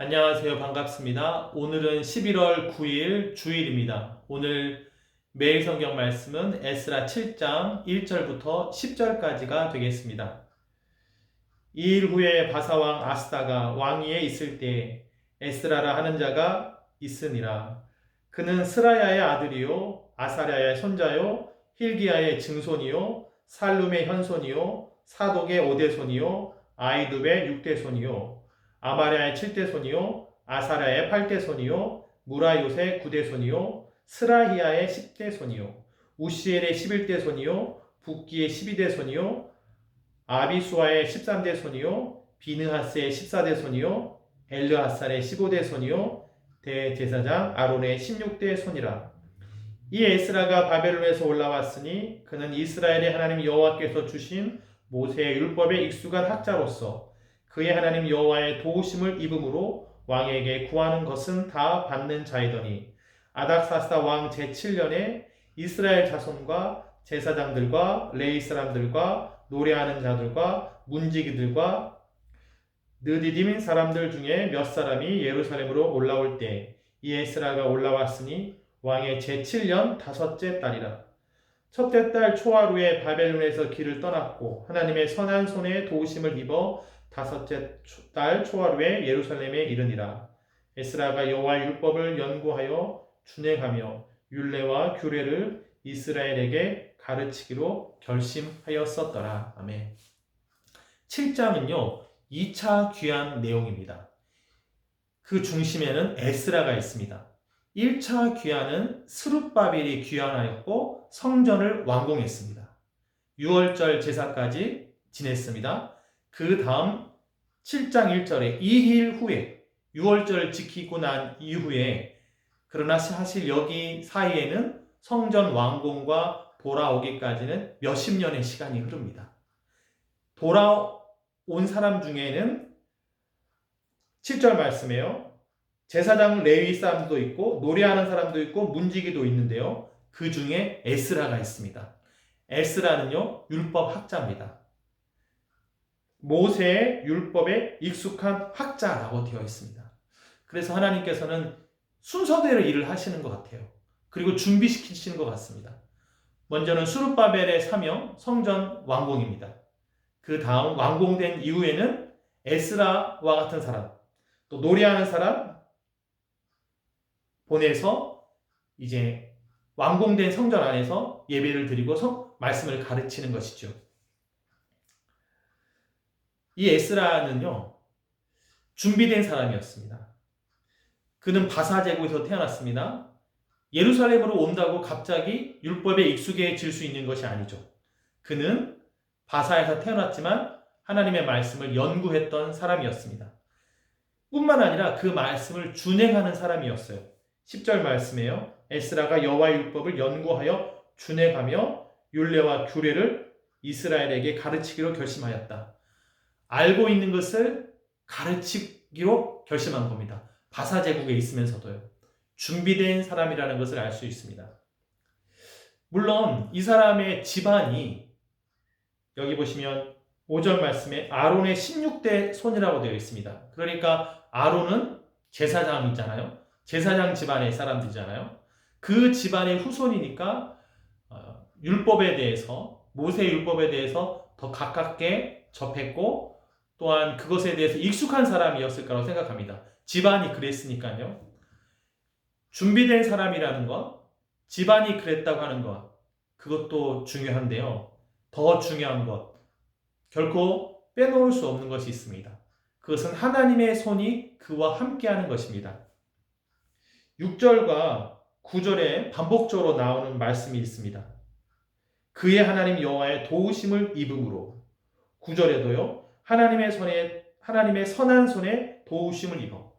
안녕하세요. 반갑습니다. 오늘은 11월 9일 주일입니다. 오늘 매일 성경 말씀은 에스라 7장 1절부터 10절까지가 되겠습니다. 이 일 후에 바사왕 아스다가 왕위에 있을 때 에스라라 하는 자가 있으니라. 그는 스라야의 아들이요 아사랴의 손자요 힐기야의 증손이요 살룸의 현손이요 사독의 오대손이요 아이두의 육대손이요 아마랴의 7대 손이요 아사랴의 8대 손이요 무라요의 9대 손이요 스라히야의 10대 손이요 우시엘의 11대 손이요 붓기의 12대 손이요 아비수아의 13대 손이요 비느하스의 14대 손이요 엘르하살의 15대 손이요 대제사장 아론의 16대 손이라. 이 에스라가 바벨론에서 올라왔으니 그는 이스라엘의 하나님 여호와께서 주신 모세의 율법에 익숙한 학자로서 그의 하나님 여호와의 도우심을 입음으로 왕에게 구하는 것은 다 받는 자이더니 아닥사스다 왕 제7년에 이스라엘 자손과 제사장들과 레이 사람들과 노래하는 자들과 문지기들과 느디딤 사람들 중에 몇 사람이 예루살렘으로 올라올 때 이 에스라가 올라왔으니 왕의 제7년 다섯째 달이라. 첫째 달 초하루에 바벨론에서 길을 떠났고 하나님의 선한 손에 도우심을 입어 다섯째 달 초하루에 예루살렘에 이르니라. 에스라가 여호와의 율법을 연구하여 준행하며 율례와 규례를 이스라엘에게 가르치기로 결심하였었더라. 아멘. 7장은요. 2차 귀한 내용입니다. 그 중심에는 에스라가 있습니다. 1차 귀환은 스룹바벨이 귀환하였고 성전을 완공했습니다. 6월절 제사까지 지냈습니다. 그 다음 7장 1절에 2일 후에 6월절을 지키고 난 이후에 그러나 사실 여기 사이에는 성전 완공과 돌아오기까지는 몇십 년의 시간이 흐릅니다. 돌아온 사람 중에는 7절 말씀에요. 제사장 레위 사람도 있고 노래하는 사람도 있고 문지기도 있는데요. 그 중에 에스라가 있습니다. 에스라는요 율법 학자입니다. 모세의 율법에 익숙한 학자라고 되어 있습니다. 그래서 하나님께서는 순서대로 일을 하시는 것 같아요. 그리고 준비시키시는 것 같습니다. 먼저는 수르바벨의 사명 성전 완공입니다. 그 다음 완공된 이후에는 에스라와 같은 사람, 또 노래하는 사람, 보내서 이제 완공된 성전 안에서 예배를 드리고 성, 말씀을 가르치는 것이죠. 이 에스라는요, 준비된 사람이었습니다. 그는 바사 제국에서 태어났습니다. 예루살렘으로 온다고 갑자기 율법에 익숙해질 수 있는 것이 아니죠. 그는 바사에서 태어났지만 하나님의 말씀을 연구했던 사람이었습니다. 뿐만 아니라 그 말씀을 준행하는 사람이었어요. 10절 말씀에요. 에스라가 여호와의 율법을 연구하여 준행하며 율례와 규례를 이스라엘에게 가르치기로 결심하였다. 알고 있는 것을 가르치기로 결심한 겁니다. 바사 제국에 있으면서도요. 준비된 사람이라는 것을 알 수 있습니다. 물론 이 사람의 집안이 여기 보시면 5절 말씀에 아론의 16대 손이라고 되어 있습니다. 그러니까 아론은 제사장이잖아요. 제사장 집안의 사람들이잖아요. 그 집안의 후손이니까 어, 율법에 대해서 모세 율법에 대해서 더 가깝게 접했고 또한 그것에 대해서 익숙한 사람이었을 거라고 생각합니다. 집안이 그랬으니까요. 준비된 사람이라는 것, 집안이 그랬다고 하는 것, 그것도 중요한데요. 더 중요한 것, 결코 빼놓을 수 없는 것이 있습니다. 그것은 하나님의 손이 그와 함께하는 것입니다. 6절과 9절에 반복적으로 나오는 말씀이 있습니다. 그의 하나님 여호와의 도우심을 입음으로 9절에도요. 하나님의 손에 하나님의 선한 손에 도우심을 입어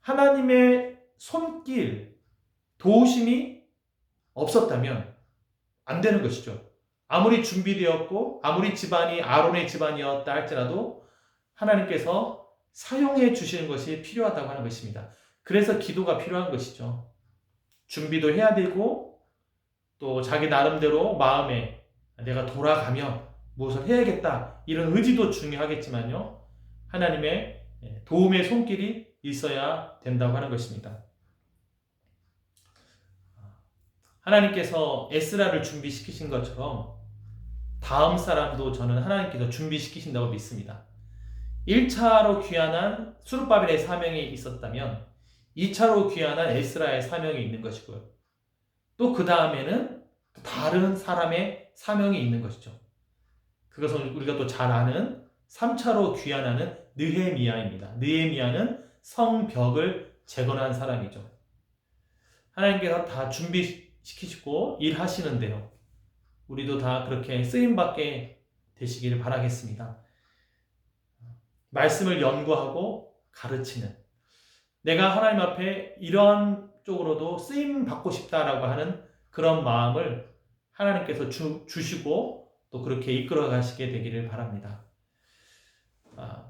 하나님의 손길 도우심이 없었다면 안 되는 것이죠. 아무리 준비되었고 아무리 집안이 아론의 집안이었다 할지라도 하나님께서 사용해 주시는 것이 필요하다고 하는 것입니다. 그래서 기도가 필요한 것이죠. 준비도 해야 되고 또 자기 나름대로 마음에 내가 돌아가면 무엇을 해야겠다 이런 의지도 중요하겠지만요. 하나님의 도움의 손길이 있어야 된다고 하는 것입니다. 하나님께서 에스라를 준비시키신 것처럼 다음 사람도 저는 하나님께서 준비시키신다고 믿습니다. 1차로 귀환한 수르바벨의 사명이 있었다면 2차로 귀환한 에스라의 사명이 있는 것이고요. 또 그 다음에는 다른 사람의 사명이 있는 것이죠. 그것은 우리가 또 잘 아는 3차로 귀환하는 느헤미야입니다. 느헤미야는 성벽을 재건한 사람이죠. 하나님께서 다 준비시키시고 일하시는데요. 우리도 다 그렇게 쓰임받게 되시기를 바라겠습니다. 말씀을 연구하고 가르치는 내가 하나님 앞에 이런 쪽으로도 쓰임 받고 싶다라고 하는 그런 마음을 하나님께서 주, 주시고 또 그렇게 이끌어 가시게 되기를 바랍니다. 아,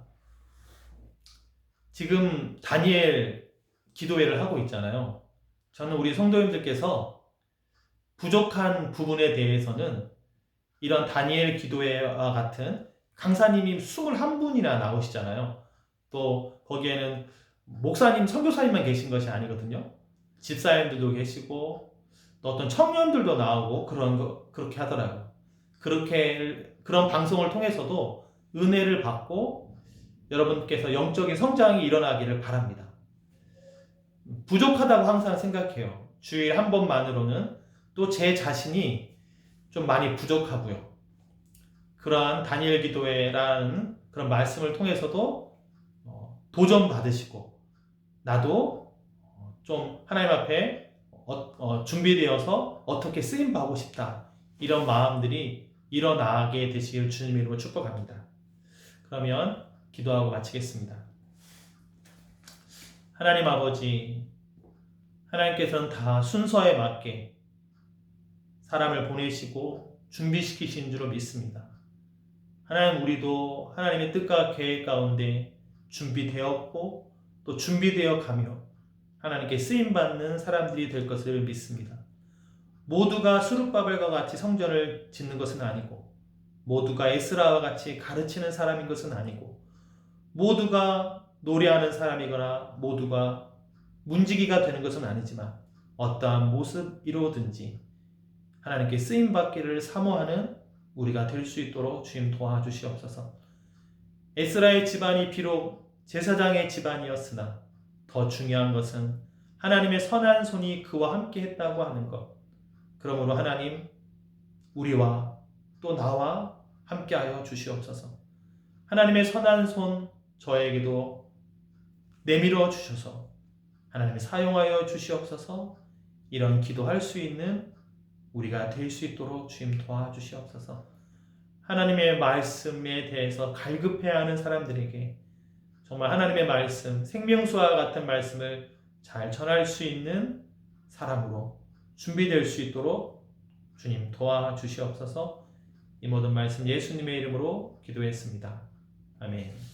지금 다니엘 기도회를 하고 있잖아요. 저는 우리 성도님들께서 부족한 부분에 대해서는 이런 다니엘 기도회와 같은 강사님이 21분이나 나오시잖아요. 또 거기에는 목사님, 선교사님만 계신 것이 아니거든요. 집사님들도 계시고 또 어떤 청년들도 나오고 그런 거 그렇게 하더라고요. 그렇게 그런 방송을 통해서도 은혜를 받고 여러분께서 영적인 성장이 일어나기를 바랍니다. 부족하다고 항상 생각해요. 주일 한 번만으로는 또 제 자신이 좀 많이 부족하고요. 그러한 다니엘 기도회라는 그런 말씀을 통해서도 어, 도전 받으시고 나도 어, 좀 하나님 앞에 어, 준비되어서 어떻게 쓰임 받고 싶다 이런 마음들이 일어나게 되시길 주님 이름으로 축복합니다. 그러면 기도하고 마치겠습니다. 하나님 아버지, 하나님께서는 다 순서에 맞게 사람을 보내시고 준비시키신 줄로 믿습니다. 하나님 우리도 하나님의 뜻과 계획 가운데 준비되었고 또 준비되어 가며 하나님께 쓰임 받는 사람들이 될 것을 믿습니다. 모두가 수르바벨과 같이 성전을 짓는 것은 아니고 모두가 에스라와 같이 가르치는 사람인 것은 아니고 모두가 노래하는 사람이거나 모두가 문지기가 되는 것은 아니지만 어떠한 모습이로든지 하나님께 쓰임 받기를 사모하는 우리가 될 수 있도록 주님 도와주시옵소서. 에스라의 집안이 비록 제사장의 집안이었으나 더 중요한 것은 하나님의 선한 손이 그와 함께 했다고 하는 것. 그러므로 하나님 우리와 또 나와 함께하여 주시옵소서. 하나님의 선한 손 저에게도 내밀어 주셔서 하나님의 사용하여 주시옵소서. 이런 기도할 수 있는 우리가 될 수 있도록 주님 도와주시옵소서. 하나님의 말씀에 대해서 갈급해하는 사람들에게 정말 하나님의 말씀, 생명수와 같은 말씀을 잘 전할 수 있는 사람으로 준비될 수 있도록 주님 도와주시옵소서. 이 모든 말씀 예수님의 이름으로 기도했습니다. 아멘.